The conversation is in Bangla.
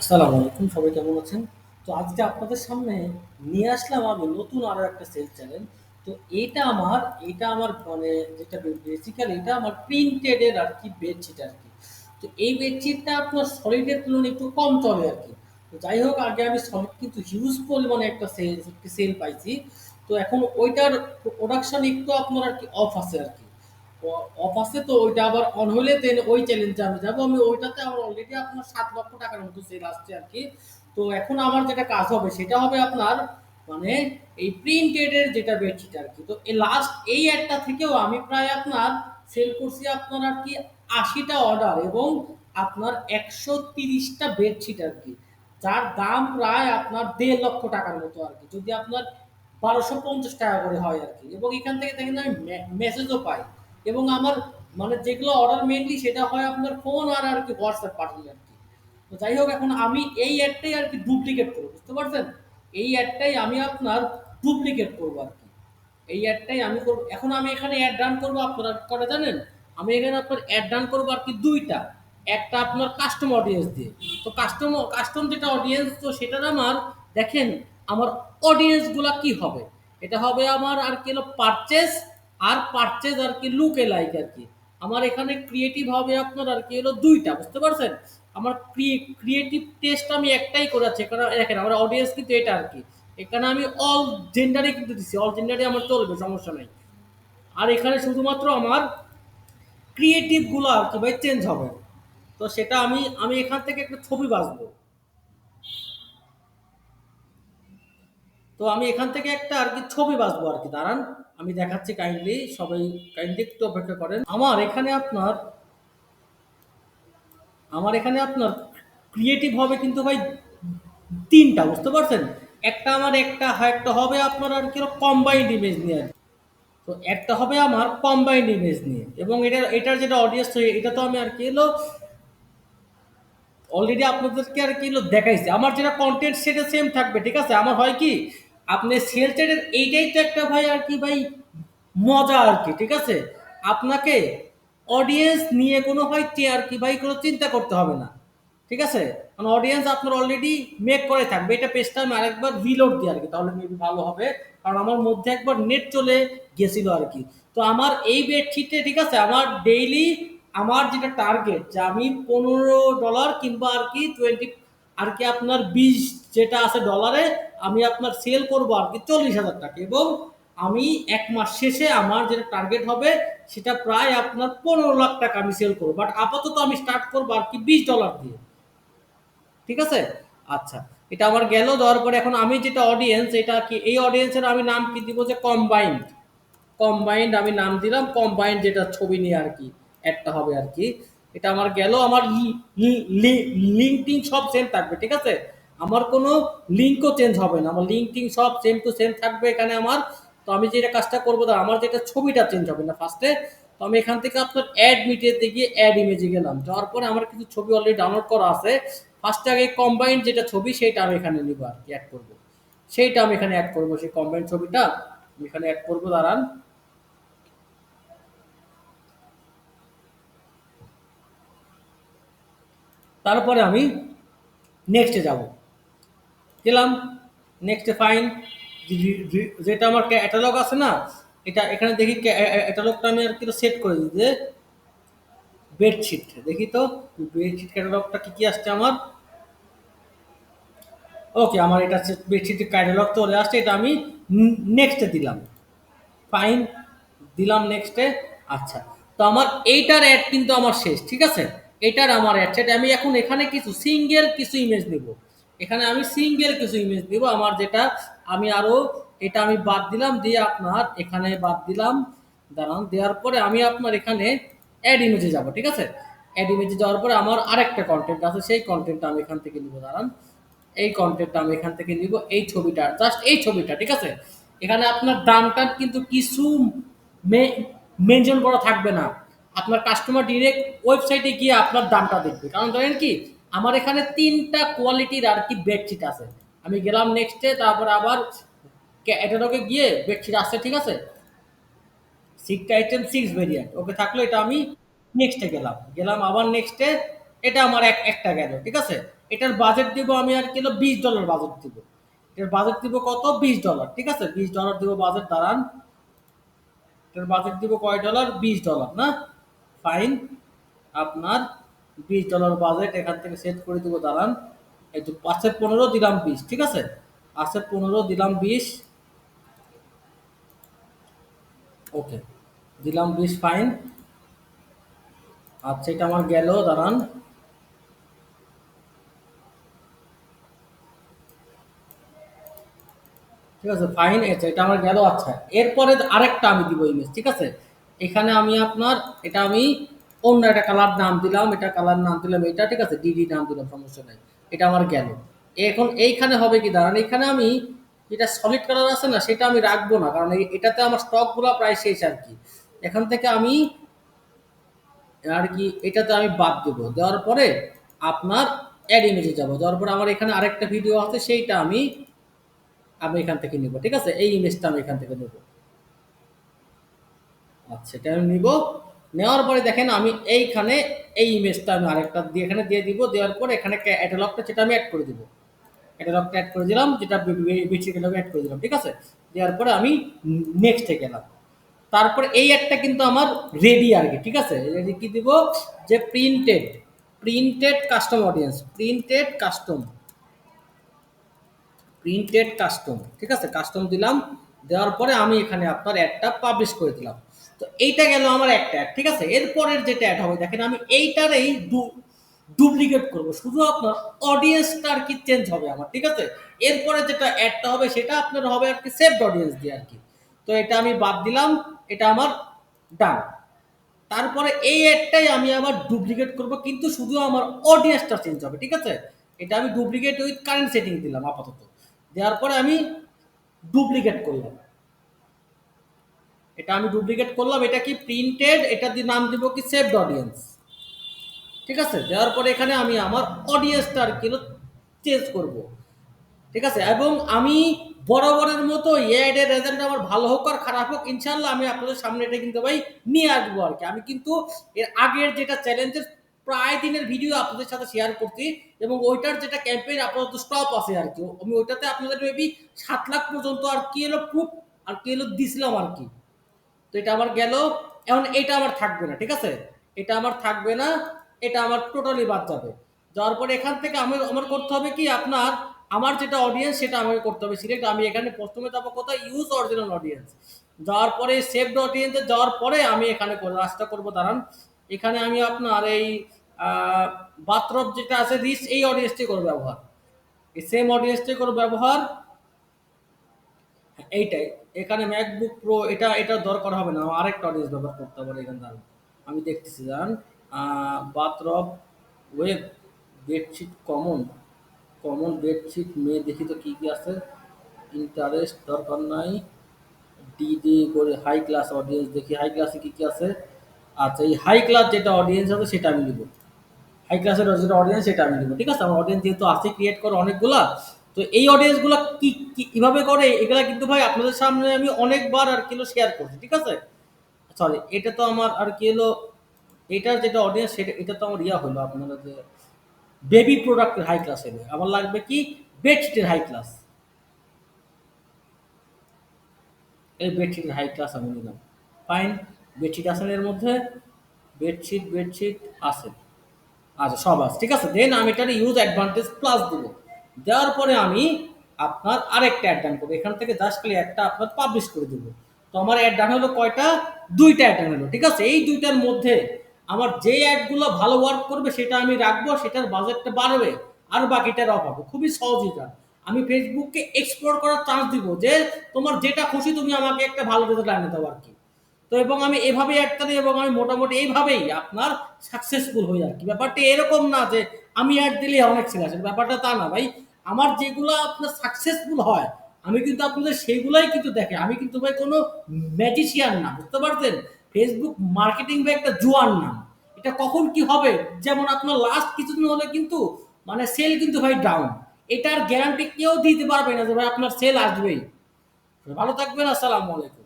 আসসালামু আলাইকুম, সবাই কেমন আছেন? তো আজকে আপনাদের সামনে নিয়ে আসলাম আমি নতুন আরও একটা সেল চ্যানেল তো এটা আমার এটা আমার মানে যেটা বেসিক্যালি এটা আমার প্রিন্টেড এর আর কি বেডশিট আর কি। তো এই বেডশিটটা আপনার সলিডের তুলনায় একটু কম চলে আর কি। তো যাই হোক, আগে আমি সলিড কিন্তু হিউজ পরিমাণে একটা সেল সেল পাইছি। তো এখন ওইটার প্রোডাকশন একটু আপনার আর কি অফ আছে আর কি। অফ আছে তো, ওইটা আবার অন হলে দেন ওই চ্যালেঞ্জে আমি যাব। আমি ওইটাতে আমার অলরেডি আপনার সাত লক্ষ টাকার মতো সেল আসছে আর কি। তো এখন আমার যেটা কাজ হবে, সেটা হবে আপনার মানে এই প্রিন্টেড এর যেটা বেডশিট আর কি। তো এই লাস্ট এই একটা থেকেও আমি প্রায় আপনার সেল করছি আপনার আর কি আশিটা অর্ডার এবং আপনার একশো তিরিশটা বেডশিট আর কি। যার দাম প্রায় আপনার দেড় লক্ষ টাকার মতো আর কি। যদি আপনার বারোশো পঞ্চাশ টাকা করে হয় আর কি। এবং এখান থেকে দেখেন আমি মেসেজও পাই। এবং আমার মানে যেগুলো অর্ডার মেনলি সেটা হয় আপনার ফোন আর আর কি হোয়াটসঅ্যাপ পাঠালে আর কি। তো যাই হোক, এখন আমি এই অ্যাডটাই আর কি ডুপ্লিকেট করব, বুঝতে পারছেন? এই অ্যাডটাই আমি আপনার ডুপ্লিকেট করব আর কি। এই অ্যাডটাই আমি করব। এখন আমি এখানে অ্যাড রান করব আপনারা করে জানেন? আমি এখানে আপনার অ্যাড রান করব আর কি দুইটা। একটা আপনার কাস্টম অডিয়েন্স দিয়ে। তো কাস্টম কাস্টম যেটা অডিয়েন্স তো সেটার আমার, দেখেন, আমার অডিয়েন্সগুলো কি হবে? এটা হবে আমার আর কি হলো পারচেস আর পারচেজ আর কি লুকে লাইক আর কি। আমার এখানে ক্রিয়েটিভ হবে আপনার আর কি হলো দুইটা, বুঝতে পারছেন? আমার ক্রিয়েটিভ টেস্ট আমি একটাই এখানে দেখেন, আমার অডিয়েন্স কিন্তু এটা আর কি। এখানে আমি অল জেন্ডারে কিন্তু দিচ্ছি অল জেন্ডারে আমার চলবে, সমস্যা নেই। আর এখানে শুধুমাত্র আমার ক্রিয়েটিভগুলো আর কি ভাই চেঞ্জ হবে। তো সেটা আমি আমি এখান থেকে একটা ছবি বাঁচবো। তো আমি এখান থেকে একটা আর কি ছবি বাঁচবো আর কি। দাঁড়ান, আমি দেখাচ্ছি কাইন্ডলি সবাই কাইন্ডলি একটু অপেক্ষা করেন। আমার এখানে আপনার, আমার এখানে আপনার ক্রিয়েটিভ হবে কিন্তু ভাই তিনটা, বুঝতে পারছেন? একটা আমার একটা একটা হবে আপনার আর কি কম্বাইন্ড ইমেজ নিয়ে আর। তো একটা হবে আমার কম্বাইন্ড ইমেজ নিয়ে। এবং এটা, এটার যেটা অডিয়েন্স এটা তো আমি আর কি এলো অলরেডি আপনাদেরকে আর কি দেখাইছি। আমার যেটা কন্টেন্ট সেটা সেম থাকবে, ঠিক আছে? আমার হয় কি আপনি সেল চ্যাটের এইটাই তো একটা ভাই আর কি ভাই মজা আর কি, ঠিক আছে? আপনাকে অডিয়েন্স নিয়ে কোনো হয় আর কি ভাই কোনো চিন্তা করতে হবে না, ঠিক আছে? মানে অডিয়েন্স আপনার অলরেডি মেক করে থাকবে। এটা পেজটা আমি আরেকবার রিলোড দিই আর কি, তাহলে মেবি ভালো হবে। কারণ আমার মধ্যে একবার নেট চলে গেছিল আর কি। তো আমার এই বেডশিটে ঠিক আছে? আমার ডেইলি আমার যেটা টার্গেট যে আমি পনেরো ডলার কিংবা আর কি টোয়েন্টি আর কি আপনার বিশ যেটা আছে ডলারে আমি আপনার সেল করব আর কি চল্লিশ হাজার টাকা এবং আমি এক মাস শেষে আমার যেটা টার্গেট হবে, সেটা প্রায় আপনার পনেরো লাখ টাকা আমি সেল করব। বাট আপাতত আমি স্টার্ট করব আর কি বিশ ডলার দিয়ে। ঠিক আছে? আচ্ছা এটা আমার গেল, দেওয়ার পরে এখন আমি যেটা অডিয়েন্স এটা কি, এই অডিয়েন্সের আমি নাম কি দিব যে কম্বাইন্ড কম্বাইন্ড আমি নাম দিলাম কম্বাইন্ড যেটা ছবি নিয়ে আর কি একটা হবে আর কি। এটা আমার গেল, আমার লিঙ্কটিং সব সেম থাকবে, ঠিক আছে? আমার কোনো লিঙ্কও চেঞ্জ হবে না। আমার লিঙ্কটিং সব সেম টু সেম থাকবে এখানে আমার। তো আমি যেটা কাজটা করব না আমার যেটা ছবিটা চেঞ্জ হবে না ফার্স্টে তো আমি এখান থেকে আপনার অ্যাড মিডিয়াতে গিয়ে অ্যাড ইমেজে গেলাম। যাওয়ার পরে আমার কিছু ছবি অলরেডি ডাউনলোড করা আছে। ফার্স্টে আগে কম্বাইন্ড যেটা ছবি, সেইটা আমি এখানে নিব আর কি অ্যাড করব। সেইটা আমি এখানে অ্যাড করব, সেই কম্বাইন্ড ছবিটা। আমি এখানে অ্যাড করব, দাঁড়ান। তারপরে আমি নেক্সটে যাব। গেলাম নেক্সটে ফাইন যেটা আমার ক্যাটালগ আছে না, এটা এখানে দেখি ক্যাটালগটা আমি আর কি সেট করে দিই যে বেডশিট দেখি তো বেডশিট ক্যাটালগটা কি কি আসছে আমার? ওকে আমার এটা বেডশিট ক্যাটালগ চলে আসছে, এটা আমি নেক্সটে দিলাম। ফাইন দিলাম নেক্সটে আচ্ছা। তো আমার এইটার অ্যাড কিন্তু আমার শেষ, ঠিক আছে? এটার আমার অ্যাড আমি এখন এখানে কিছু সিঙ্গেল কিছু ইমেজ দেব এখানে আমি সিঙ্গেল কিছু ইমেজ দেব। আমার যেটা, আমি আরও এটা আমি বাদ দিলাম, দিয়ে আপনার এখানে বাদ দিলাম। দাঁড়ান, দেওয়ার পরে আমি আপনার এখানে অ্যাড ইমেজে যাব, ঠিক আছে? অ্যাড ইমেজে যাওয়ার পরে আমার আরেকটা কন্টেন্ট আছে, সেই কন্টেন্টটা আমি এখান থেকে নিব, দাঁড়ান। এই কন্টেন্টটা আমি এখান থেকে নিব, এই ছবিটা জাস্ট এই ছবিটা, ঠিক আছে? এখানে আপনার দামটা কিন্তু কিছু মেনশন করা থাকবে না। আপনার কাস্টমার ডিরেক্ট ওয়েবসাইটে গিয়ে আপনার দামটা দেখবে। কারণ ধরেন কি আমার এখানে তিনটা কোয়ালিটির আর কি বেডশিট আছে। আমি গেলাম নেক্সটে তারপর আবার ক্যাটালগে গিয়ে বেডশিট আসছে, ঠিক আছে? Six item six variant okay থাকল এটা আমি নেক্সটে গেলাম। গেলাম আবার নেক্সটে এটা আমার এক, একটা গেল, ঠিক আছে? এটার বাজেট দিব আমি আর কিলো বিশ ডলার বাজেট দিব। এটার বাজেট দিব কত? বিশ ডলার ঠিক আছে? বিশ ডলার দিব বাজেট দাঁড়ান। এটার বাজেট দিব কয় ডলার বিশ ডলার না? ফাইন আপনার বিশ ডলার বাজেট এখান থেকে সেট করে দিব, দাঁড়ান। এই তো পাঁচের পনেরো দিলাম বিশ, ঠিক আছে? পাঁচের পনেরো দিলাম বিশ। ওকে, দিলাম বিশ ফাইন আচ্ছা এটা আমার গেল, দাঁড়ান। ঠিক আছে ফাইন আচ্ছা এটা আমার গেল আচ্ছা। এরপরে আরেকটা আমি দিব ইমেজ ঠিক আছে? এখানে আমি আপনার, এটা আমি অন্য একটা কালার নাম দিলাম, এটা কালার নাম দিলাম, এটা ঠিক আছে ডিডি নাম দিলাম, সমস্যা নাই। এটা আমার গেল। এখন এইখানে হবে কি, দাঁড়ান এখানে আমি যেটা সলিড কালার আছে না, সেটা আমি রাখব না, কারণ এটাতে আমার স্টকগুলো প্রায় শেষ আর কি। এখান থেকে আমি আর কি, এটাতে আমি বাদ দেবো। দেওয়ার পরে আপনার অ্যাড ইমেজে যাব। দেওয়ার পরে আমার এখানে আরেকটা ভিডিও আছে, সেইটা আমি আমি এখান থেকে নিব, ঠিক আছে? এই ইমেজটা আমি এখান থেকে নেব। আচ্ছা এটা আমি নিব। নেওয়ার পরে দেখেন আমি এইখানে এই ইমেজটা আমি আরেকটা দিয়ে এখানে দিয়ে দিব, দেওয়ার পরে এখানে ক্যাটালগটা সেটা আমি অ্যাড করে দিব। ক্যাটালগটা অ্যাড করে দিলাম, যেটা বেশি ক্যাটালগ অ্যাড করে দিলাম, ঠিক আছে? দেওয়ার পরে আমি নেক্সটে গেলাম। তারপরে এই একটা কিন্তু আমার রেডি আর কি, ঠিক আছে? রেডি কি দিব? যে printed printed custom audience printed custom printed custom ঠিক আছে? কাস্টম দিলাম, দেওয়ার পরে আমি এখানে আপনার অ্যাডটা পাবলিশ করে দিলাম। তো এইটা গেল আমার একটা অ্যাড ঠিক আছে? এরপরের যেটা অ্যাড হবে, দেখেন আমি এইটারই ডুপ্লিকেট করব। শুধু আপনার অডিয়েন্সটা আর কি চেঞ্জ হবে আমার, ঠিক আছে? এরপরে যেটা অ্যাডটা হবে, সেটা আপনার হবে আর কি সেভড অডিয়েন্স দিয়ে আর কি। তো এটা আমি বাদ দিলাম, এটা আমার ডান তারপরে এই অ্যাডটাই আমি আবার ডুপ্লিকেট করব, কিন্তু শুধু আমার অডিয়েন্সটা চেঞ্জ হবে, ঠিক আছে? এটা আমি ডুপ্লিকেট উইথ কারেন্ট সেটিং দিলাম, আপাতত। দেওয়ার পরে আমি ডুপ্লিকেট করলাম। এটা আমি ডুপ্লিকেট করলাম, এটা কি প্রিন্টেড এটা দিয়ে নাম দিব কি সেভড অডিয়েন্স ঠিক আছে? দেওয়ার পরে এখানে আমি আমার অডিয়েন্সটা আর কি চেঞ্জ করব। ঠিক আছে? এবং আমি বরাবরের মতো এর রেজাল্ট আমার ভালো হোক আর খারাপ হোক ইনশাল্লাহ আমি আপনাদের সামনে এটা কিন্তু ভাই নিয়ে আসব আর কি। আমি কিন্তু এর আগের যেটা চ্যালেঞ্জের প্রায় দিনের ভিডিও আপনাদের সাথে শেয়ার করছি এবং ওইটার যেটা ক্যাম্পেইন আপাতত স্টপ আছে আর কি। আমি ওইটাতে আপনাদের মেবি সাত লাখ পর্যন্ত আর কি এলো প্রুফ আর কি এলো দিছিলাম আর কি। তো এটা আমার গেল, এখন এটা আমার থাকবে না, ঠিক আছে? এটা আমার থাকবে না, এটা আমার টোটালি বাদ যাবে। যাওয়ার পরে এখান থেকে আমি আমার করতে হবে কি? আপনার, আমার যেটা অডিয়েন্স সেটা আমাকে করতে হবে। সিলেক্ট আমি এখানে প্রথমে যাব কোথায়? ইউজ অরিজিনাল অডিয়েন্স যাওয়ার পরে সেভড অডিয়েন্সে যাওয়ার পরে আমি এখানে রাস্তা করব, দাঁড়ান। এখানে আমি আপনার এই বাথরব যেটা আছে রিচ এই অডিয়েন্সটি করে ব্যবহার। এই সেম অডিয়েন্সটি করে ব্যবহার। এইটাই। এখানে ম্যাকবুক প্রো এটা এটা দরকার হবে না। আরেকটা অডিয়েন্স ব্যবহার করতে পারে এখানে, দাঁড়ান। আমি দেখতেছি জান bathrobe web bedsheet common common bedsheet মেয়ে দেখি তো কী কী আছে? ইন্টারেস্ট দরকার নাই। ডি ডি করে হাই ক্লাস অডিয়েন্স দেখি। হাই ক্লাসে কী কী আছে? আচ্ছা এই হাই ক্লাস যেটা অডিয়েন্স আছে, সেটা আমি নিব। হাই ক্লাসের যেটা অডিয়েন্স সেটা আমি নিব। ঠিক আছে? আমার অডিয়েন্স যেহেতু আছে ক্রিয়েট করে অনেকগুলা তো এই অডিয়েন্সগুলো কি কীভাবে করে, এগুলা কিন্তু ভাই আপনাদের সামনে আমি অনেকবার আর কিলো শেয়ার করছি, ঠিক আছে? সরি এটা তো আমার আর কি হলো, এটার যেটা অডিয়েন্স সেটা, এটা তো আমার ইয়া হলো আপনারা যে বেবি প্রোডাক্টের হাই ক্লাস এলে আমার লাগবে কি বেডশিটের হাই ক্লাস এই বেডশিটের হাই ক্লাস আমি নিলাম। ফাইন বেডশিট আসেন এর মধ্যে? বেডশিট বেডশিট আসে আচ্ছা সব আছে, ঠিক আছে? দেন আমি এটার ইউজ অ্যাডভান্টেজ প্লাস দিব। দেওয়ার পরে আমি আপনার আরেকটা অ্যাড ডান করব। এখান থেকে জাস্ট খালি একটা আপনার পাবলিশ করে দেবো। তো আমার অ্যাড ডান হলো কয়টা? দুইটা অ্যাড ডান হলো, ঠিক আছে? এই দুইটার মধ্যে আমার যে অ্যাডগুলো ভালো ওয়ার্ক করবে সেটা আমি রাখব, সেটার বাজেটটা বাড়বে, আর বাকিটার অফ হবে খুবই সহজই কাজ আমি ফেসবুককে এক্সপ্লোর করার চান্স দিব যে তোমার যেটা খুশি তুমি আমাকে একটা ভালো রেজাল্ট আনে দাও আর কি। তো এবং আমি অ্যাড করি এবং আমি মোটামুটি এইভাবেই আপনার সাকসেসফুল হই আর কি। ব্যাপারটা এরকম না যে আমি অ্যাড দিলে অনেক ছেলে আসে। ব্যাপারটা তা না ভাই। আমার যেগুলো আপনার সাকসেসফুল হয়, আমি কিন্তু আপনাদের সেইগুলাই কিন্তু দেখে। আমি কিন্তু ভাই কোনো ম্যাজিশিয়ান না, বুঝতে পারছেন? ফেসবুক মার্কেটিং ভাই একটা জোয়ার না এটা কখন কি হবে? যেমন আপনার লাস্ট কিছুদিন হলে কিন্তু মানে সেল কিন্তু ভাই ডাউন এটার গ্যারান্টি কেউ দিতে পারবে না যে ভাই আপনার সেল আসবেই। ভালো থাকবেন, আসসালামু আলাইকুম।